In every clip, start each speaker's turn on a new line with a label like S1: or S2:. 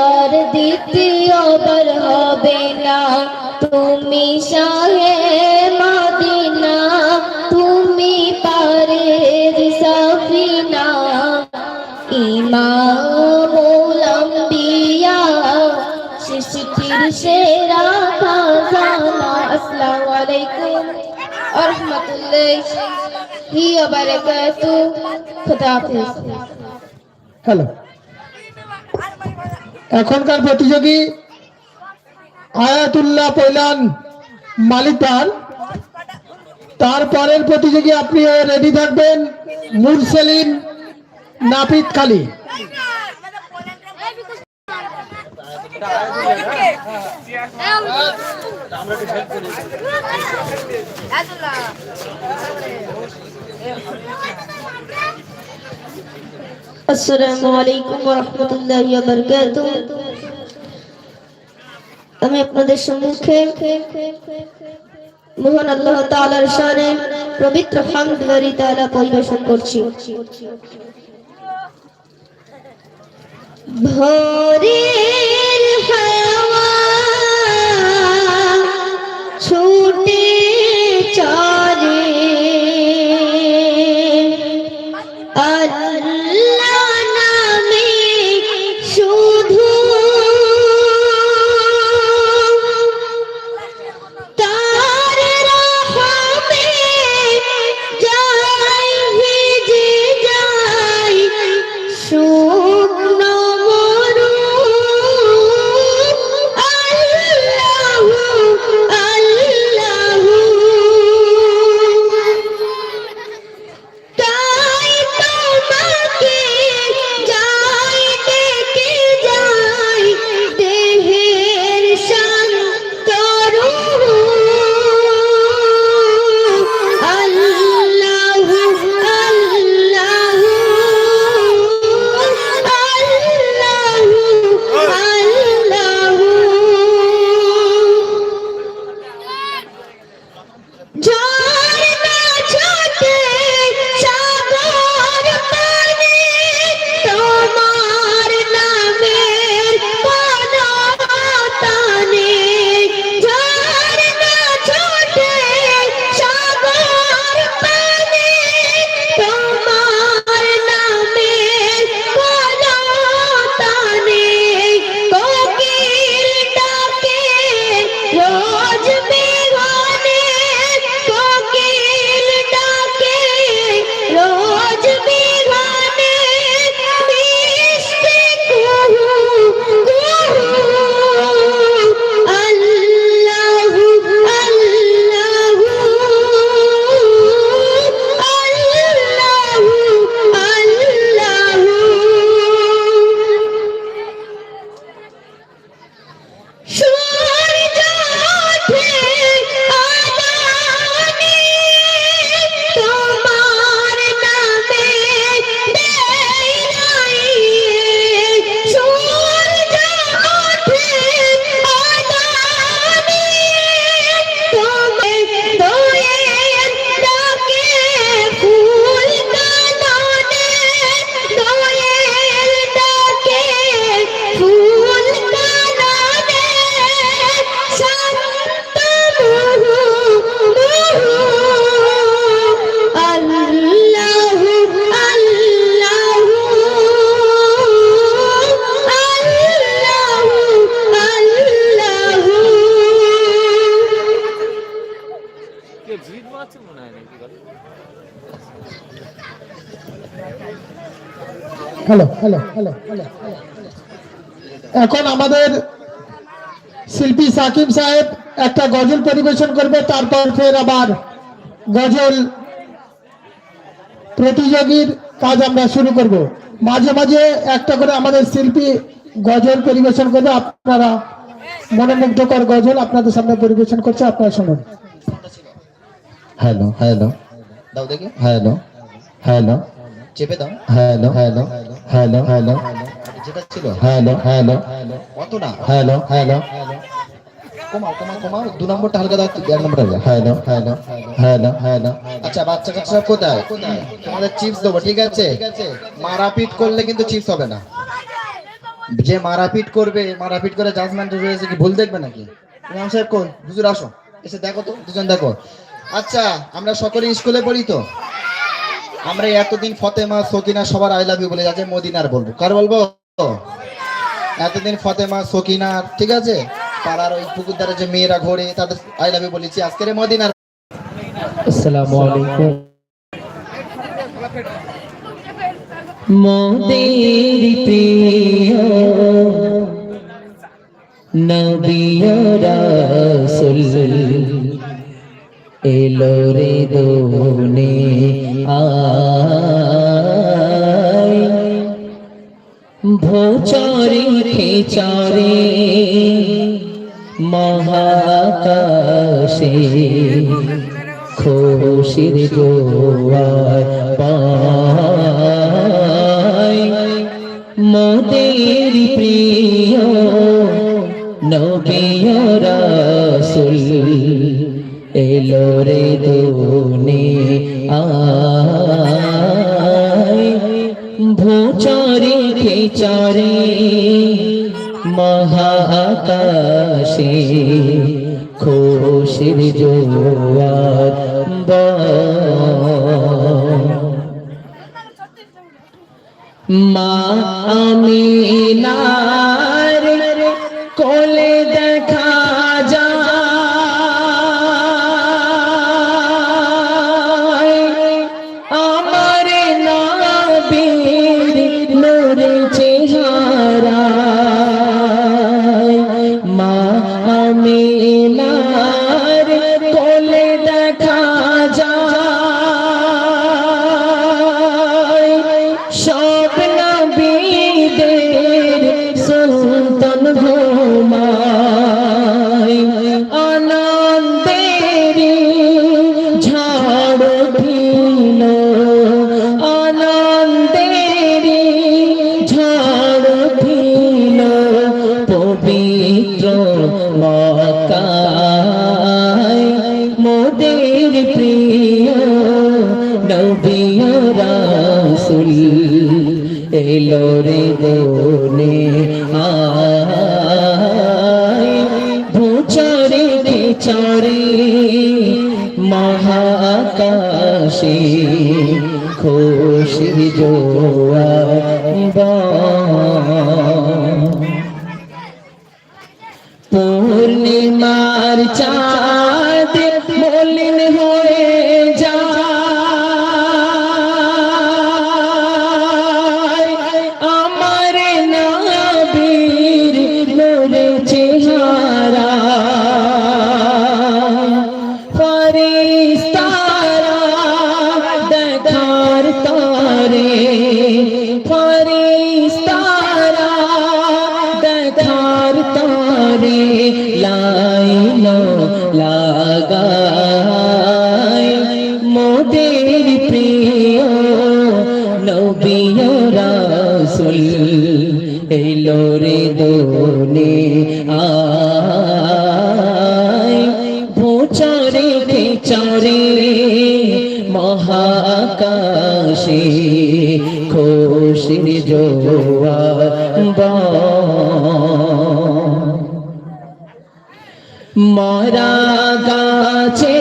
S1: আর দ্বিতীয়বার হবে না তুমি শাহে মদিনা তুমি পারের সফিনা ইমামুল আম্বিয়া সৃষ্টির সেরা খাজানা আসসালামু আলাইকুম ওয়া রাহমাতুল্লাহি ওয়া বারাকাতুহু খুদা হাফেজ
S2: হ্যালো এখনকার প্রতিযোগী আয়াতুল্লাহ পৈলান মালিকান তারপরের প্রতিযোগী আপনি রেডি থাকবেন মুরসেলিন নাপিত খালি।
S1: আমি আপনাদের সম্মুখে মহান আল্লাহ পবিত্র পরিবেশন করছি। ভোরের হাওয়া ছুটে
S2: হ্যালো হ্যালো হ্যালো হ্যালো এখন আমাদের শিল্পী সাকিব সাহেব একটা গজল পরিবেশন করবে তারপর ফের আবার গজল প্রতিযোগীর কাজ আমরা শুরু করব। মাঝে মাঝে একটা করে আমাদের শিল্পী গজল পরিবেশন করবে আপনারা মনোমুগ্ধকর গজল আপনাদের সামনে পরিবেশন করছে আপনারা শুনুন।
S3: হ্যালো হ্যালো দাও দেখি। হ্যালো হ্যালো চেপে দাও। হ্যালো হ্যালো হ্যালো হ্যালো যেটা ছিল? হ্যালো হ্যালো কত না? হ্যালো হ্যালো কমাও কমাও কমাও। দু নম্বরটা হালকা দাও এক নম্বরটা হালকা। হ্যালো হ্যালো হ্যালো হ্যালো আচ্ছা বাচ্চা কাচ্চা কোথায়? তোমাদের চিপস দেবো ঠিক আছে? মারাপিট করলে কিন্তু চিপস হবে না। যে মারাপিট করবে মারাপিট করে জাজমেন্ট রয়েছে কি ভুল দেখবে নাকি? ইমাম সাহেব কোন? হুজুর আসো। এসে দেখো তো দুজন দেখো। আচ্ছা আমরা সকলে স্কুলে পড়ি তো? আমরা এতদিন ফতেমা, সকিনা সবার আই লাভ ইউ বলে যাচ্ছে মদিনার বলব। কার বলব? এতদিন ফতেমা, সকিনা, ঠিক আছে? পাড়ার ওই পুকুর ধারে যে মেয়েরা ঘোরে, তাদের আই লাভ ইউ বলেছি। আজকের মদিনার
S4: আসসালামু আলাইকুম। মোদের প্রিয় রাসূল, এলো রে দোনে আয় ভোচরে খেচারে মহাকাশে খুশির মোদের প্রিয় রাসূল এলো রে দোনে খেচারে মহাকাশে খুশির জোয়ার মা মা আমিনার এলো রে দোনে আয়। ভোচরে চরে মহাকাশে খুশি জোয়া পূর্ণিমার চাঁদ তারে ফরিস্তারা দেখার তারে লাইন লাগায়। মোদের প্রিয় নবীয় রাসূল এলো রে দোনে আয় মরা গাছে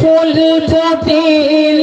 S4: ফুল ফুটিল।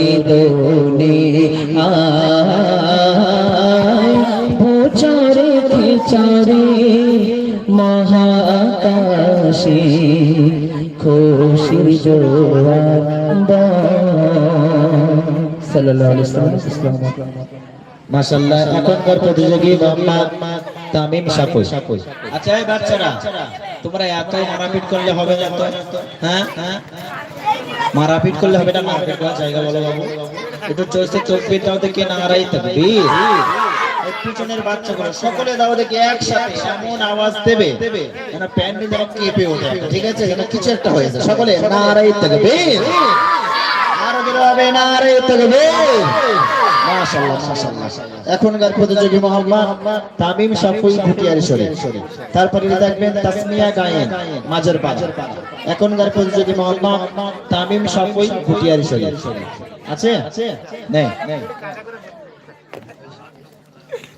S4: আয় ভোচারে খেচারে মহা আকাশে জোয়ার
S3: এখনকার প্রতিযোগী তামিম সাপুই আচ্ছা এই বাচ্চারা, তোমরা এত মারাপিট করলে হবে না তো? হ্যাঁ? মারাপিট করলে হবে না? মারাপিট করার জায়গা বলো বাবু। একটু চোখে চোখ পেয়ে দাও দেখে, নাড়াই থাকবি পিছনের বাচ্চাগুলো, সকলে একসাথে এমন আওয়াজ দেবে যেন যেন কেঁপে ওঠে। ঠিক আছে? যেন কিছু একটা হয়ে যায়। সকলে আরও এখনকার প্রতিযোগী মোহাম্মদ তামিম সাফুই ভুটিয়ারি তারপরে দেখবেন তাসমিয়া গায়েন, মাজার পাড়া। এখনকার প্রতিযোগী মোহাম্মদ তামিম সাফুই ভুটিয়ারি শরীফ। আছে? নেই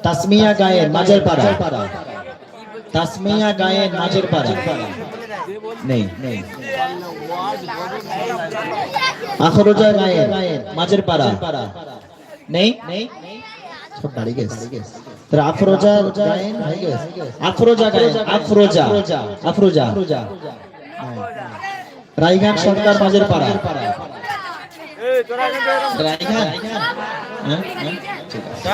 S3: তাসমিয়া গায়েন মাজার পাড়া। তাসমিয়া গায়েন মাঝের পাড়া। নেই নেই। আখরোজা গায়েন মাঝের পাড়া। নেই? নেই সব গেছে। আফরোজা গায়েন আফরোজা গায়েন আফরোজা আফরোজা রাইঘাট সরকার মাঝের পাড়া। হ্যাঁ ঠিক আছে